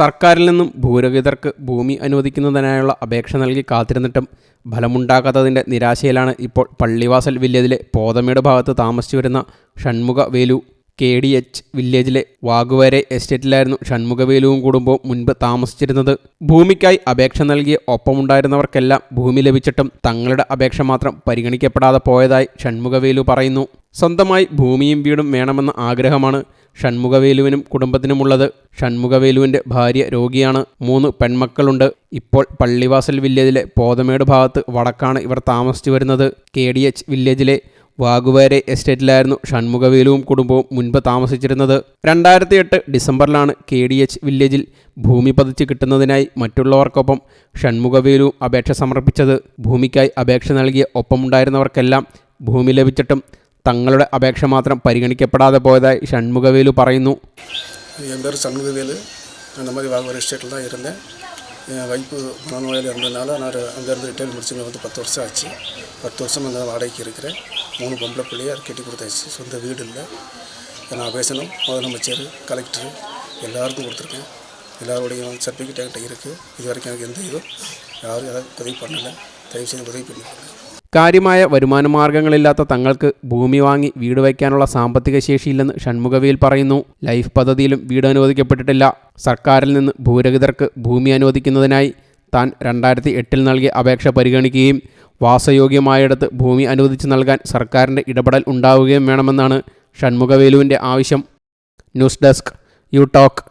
സർക്കാരിൽ നിന്നും ഭൂരഹിതർക്ക് ഭൂമി അനുവദിക്കുന്നതിനായുള്ള അപേക്ഷ നൽകി കാത്തിരുന്നിട്ടും ഫലമുണ്ടാകാത്തതിന്റെ നിരാശയിലാണ് ഇപ്പോൾ പള്ളിവാസൽ വില്ലേജിലെ പോതമേട് ഭാഗത്ത് താമസിച്ചു വരുന്ന Shanmugha Velu. K D H വില്ലേജിലെ വാഗുവരെ എസ്റ്റേറ്റിലായിരുന്നു ഷൺമുഖവേലുവും കുടുംബവും മുൻപ് താമസിച്ചിരുന്നത്. ഭൂമിക്കായി അപേക്ഷ നൽകിയ ഒപ്പമുണ്ടായിരുന്നവർക്കെല്ലാം ഭൂമി ലഭിച്ചിട്ടും തങ്ങളുടെ അപേക്ഷ മാത്രം പരിഗണിക്കപ്പെടാതെ പോയതായി ഷൺമുഖവേലു പറയുന്നു. സ്വന്തമായി ഭൂമിയും വീടും വേണമെന്ന ആഗ്രഹമാണ് ഷൺമുഖവേലുവിനും കുടുംബത്തിനുമുള്ളത്. ഷൺമുഖവേലുവിന്റെ ഭാര്യ രോഗിയാണ്. മൂന്ന് പെൺമക്കളുണ്ട്. ഇപ്പോൾ പള്ളിവാസൽ വില്ലേജിലെ പോതമേട് ഭാഗത്ത് വടക്കാണ് ഇവർ താമസിച്ചു വരുന്നത് കെ ഡി എച്ച് വില്ലേജിലെ വാഗുവേരെ എസ്റ്റേറ്റിലായിരുന്നു ഷൺമുഖവേലുവും കുടുംബവും മുൻപ് താമസിച്ചിരുന്നത് രണ്ടായിരത്തി എട്ട് ഡിസംബറിലാണ് കെ ഡി എച്ച് വില്ലേജിൽ ഭൂമി പതിച്ച് കിട്ടുന്നതിനായി മറ്റുള്ളവർക്കൊപ്പം ഷൺമുഖവേലുവും അപേക്ഷ സമർപ്പിച്ചത് ഭൂമിക്കായി അപേക്ഷ നൽകിയ ഒപ്പമുണ്ടായിരുന്നവർക്കെല്ലാം ഭൂമി ലഭിച്ചിട്ടും തങ്ങളുടെ അപേക്ഷ മാത്രം പരിഗണിക്കപ്പെടാതെ போயதாய் ஷண்முகவேலு പറയുന്നു என் பேர் சண்முகவேலு நான் இந்த மாதிரி வாகவர் எஸ்டேட்டில் தான் இருந்தேன் என் வைப்பு மனநோயில் இருந்ததுனால நான் அங்கேருந்து ரிட்டையர் முடிச்சு இங்கே வந்து பத்து வருஷம் ஆச்சு பத்து வருஷம் அங்கே வாடகைக்கு இருக்கிறேன் மூணு பொம்பளை பிள்ளையார் கட்டி கொடுத்தாச்சு சொந்த வீடு இல்லை நான் பேசணும் முதலமைச்சர் கலெக்டர் எல்லாருக்கும் கொடுத்துருக்கேன் எல்லாருடையும் சர்டிஃபிகேட் என்கிட்ட இருக்குது இது வரைக்கும் எனக்கு எந்த இதுவும் யாரும் ஏதாவது உதவி பண்ணலை தயவு செய்து உதவி பண்ணி கொடுங்க കാര്യമായ വരുമാന മാർഗങ്ങളില്ലാത്ത തങ്ങൾക്ക് ഭൂമി വാങ്ങി വീട് വയ്ക്കാനുള്ള സാമ്പത്തിക ശേഷിയില്ലെന്ന് ഷൺമുഖവേൽ പറയുന്നു ലൈഫ് പദ്ധതിയിലും വീട് അനുവദിക്കപ്പെട്ടിട്ടില്ല സർക്കാരിൽ നിന്ന് ഭൂരഹിതർക്ക് ഭൂമി അനുവദിക്കുന്നതിനായി താൻ രണ്ടായിരത്തി എട്ടിൽ നൽകിയ അപേക്ഷ പരിഗണിക്കുകയും വാസയോഗ്യമായിടത്ത് ഭൂമി അനുവദിച്ചു നൽകാൻ സർക്കാരിന്റെ ഇടപെടൽ ഉണ്ടാവുകയും വേണമെന്നാണ് ഷൺമുഖവേലുവിന്റെ ആവശ്യം. News desk you talk.